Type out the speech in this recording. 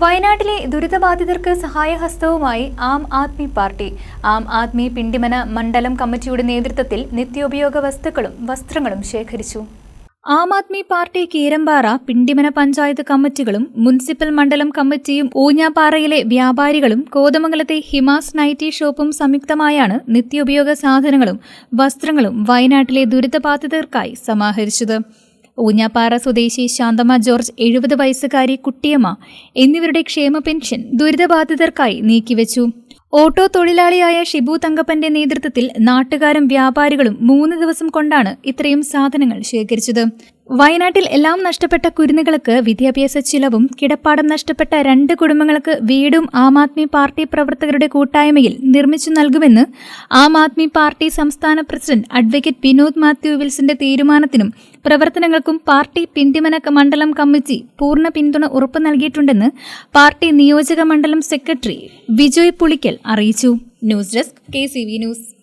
വയനാട്ടിലെ ദുരിതബാധിതർക്ക് സഹായഹസ്തവുമായി ആം ആദ്മി പാർട്ടി. ആം ആദ്മി പിണ്ടിമന മണ്ഡലം കമ്മിറ്റിയുടെ നേതൃത്വത്തിൽ നിത്യോപയോഗ വസ്തുക്കളും വസ്ത്രങ്ങളും ശേഖരിച്ചു. ആം ആദ്മി പാർട്ടി കീരമ്പാറ പിണ്ടിമന പഞ്ചായത്ത് കമ്മിറ്റികളും മുനിസിപ്പൽ മണ്ഡലം കമ്മിറ്റിയും ഊഞ്ഞാപ്പാറയിലെ വ്യാപാരികളും കോതമംഗലത്തെ ഹിമാസ് നൈറ്റി ഷോപ്പും സംയുക്തമായാണ് നിത്യോപയോഗ സാധനങ്ങളും വസ്ത്രങ്ങളും വയനാട്ടിലെ ദുരിതബാധിതർക്കായി സമാഹരിച്ചത്. ഊഞ്ഞാപ്പാറ സ്വദേശി ശാന്തമ്മ ജോർജ് എഴുപത് വയസ്സുകാരി കുട്ടിയമ്മ എന്നിവരുടെ ക്ഷേമ പെൻഷൻ ദുരിതബാധിതർക്കായി നീക്കിവെച്ചു. ഓട്ടോ തൊഴിലാളിയായ ഷിബു തങ്കപ്പന്റെ നേതൃത്വത്തിൽ നാട്ടുകാരും വ്യാപാരികളും മൂന്ന് ദിവസം കൊണ്ടാണ് ഇത്രയും സാധനങ്ങൾ ശേഖരിച്ചത്. വയനാട്ടിൽ എല്ലാം നഷ്ടപ്പെട്ട കുരുന്നുകൾക്ക് വിദ്യാഭ്യാസ ചിലവും കിടപ്പാടം നഷ്ടപ്പെട്ട രണ്ട് കുടുംബങ്ങൾക്ക് വീടും ആം ആദ്മി പാർട്ടി പ്രവർത്തകരുടെ കൂട്ടായ്മയിൽ നിർമ്മിച്ചു നൽകുമെന്ന് ആം ആദ്മി പാർട്ടി സംസ്ഥാന പ്രസിഡന്റ് അഡ്വക്കേറ്റ് വിനോദ് മാത്യു വിൽസിന്റെ തീരുമാനത്തിനും പ്രവർത്തനങ്ങൾക്കും പാർട്ടി പിന്തിമന മണ്ഡലം കമ്മിറ്റി പൂർണ പിന്തുണ ഉറപ്പു നൽകിയിട്ടുണ്ടെന്ന് പാർട്ടി നിയോജക മണ്ഡലം സെക്രട്ടറി വിജയ് പുളിക്കൽ അറിയിച്ചു. News desk K news.